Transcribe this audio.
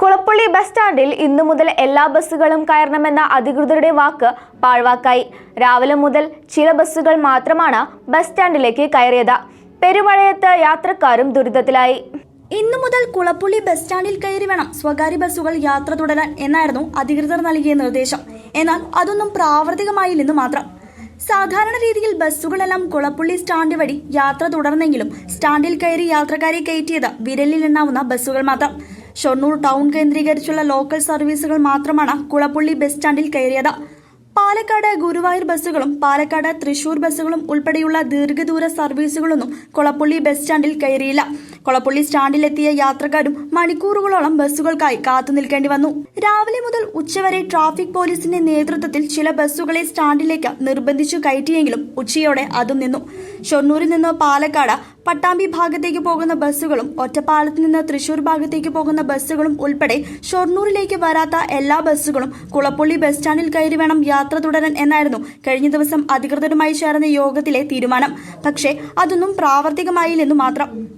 Kulappully bus സ്റ്റാൻഡിൽ ഇന്നു മുതൽ എല്ലാ ബസ്സുകളും കയറണമെന്ന അധികൃതരുടെ വാക്ക് പാഴ്വാക്കായി. രാവിലെ മുതൽ ചില ബസ്സുകൾ മാത്രമാണ് ബസ് സ്റ്റാൻഡിലേക്ക് കയറിയത്. പെരുമഴയത്ത് യാത്രക്കാരും ദുരിതത്തിലായി. ഇന്നു മുതൽ കുളപ്പുള്ളി ബസ് സ്റ്റാൻഡിൽ കയറി വേണം സ്വകാര്യ ബസ്സുകൾ യാത്ര തുടരാൻ എന്നായിരുന്നു അധികൃതർ നൽകിയ നിർദ്ദേശം. എന്നാൽ അതൊന്നും പ്രാവർത്തികമായില്ലെന്ന് മാത്രം. സാധാരണ രീതിയിൽ ബസ്സുകളെല്ലാം കുളപ്പുള്ളി സ്റ്റാൻഡ് വഴി യാത്ര തുടർന്നെങ്കിലും സ്റ്റാൻഡിൽ കയറി യാത്രക്കാരെ കയറ്റിയത് വിരലിൽ എണ്ണാവുന്ന ബസ്സുകൾ മാത്രം. ഷൊർണൂർ ടൗൺ കേന്ദ്രീകരിച്ചുള്ള ലോക്കൽ സർവീസുകൾ മാത്രമാണ് കുളപ്പുള്ളി ബസ് സ്റ്റാൻഡിൽ കയറിയത്. പാലക്കാട് ഗുരുവായൂർ ബസ്സുകളും പാലക്കാട് തൃശൂർ ബസ്സുകളും ഉൾപ്പെടെയുള്ള ദീർഘദൂര സർവീസുകളൊന്നും കുളപ്പുള്ളി ബസ് സ്റ്റാൻഡിൽ കയറിയില്ല. കൊളപ്പുള്ളി സ്റ്റാൻഡിലെത്തിയ യാത്രക്കാരും മണിക്കൂറുകളോളം ബസ്സുകൾക്കായി കാത്തു നിൽക്കേണ്ടി വന്നു. രാവിലെ മുതൽ ഉച്ചവരെ ട്രാഫിക് പോലീസിന്റെ നേതൃത്വത്തിൽ ചില ബസ്സുകളെ സ്റ്റാൻഡിലേക്ക് നിർബന്ധിച്ചു കയറ്റിയെങ്കിലും ഉച്ചയോടെ അതും നിന്നു. ഷൊർണൂരിൽ നിന്ന് പാലക്കാട് പട്ടാമ്പി ഭാഗത്തേക്ക് പോകുന്ന ബസ്സുകളും ഒറ്റപ്പാലത്ത് നിന്ന് തൃശൂർ ഭാഗത്തേക്ക് പോകുന്ന ബസ്സുകളും ഉൾപ്പെടെ ഷൊർണൂരിലേക്ക് വരാത്ത എല്ലാ ബസ്സുകളും കുളപ്പുള്ളി ബസ് സ്റ്റാൻഡിൽ കയറി വേണം യാത്ര തുടരാൻ എന്നായിരുന്നു കഴിഞ്ഞ ദിവസം അധികൃതരുമായി ചേർന്ന യോഗത്തിലെ തീരുമാനം. പക്ഷേ അതൊന്നും പ്രാവർത്തികമായില്ലെന്നു മാത്രം.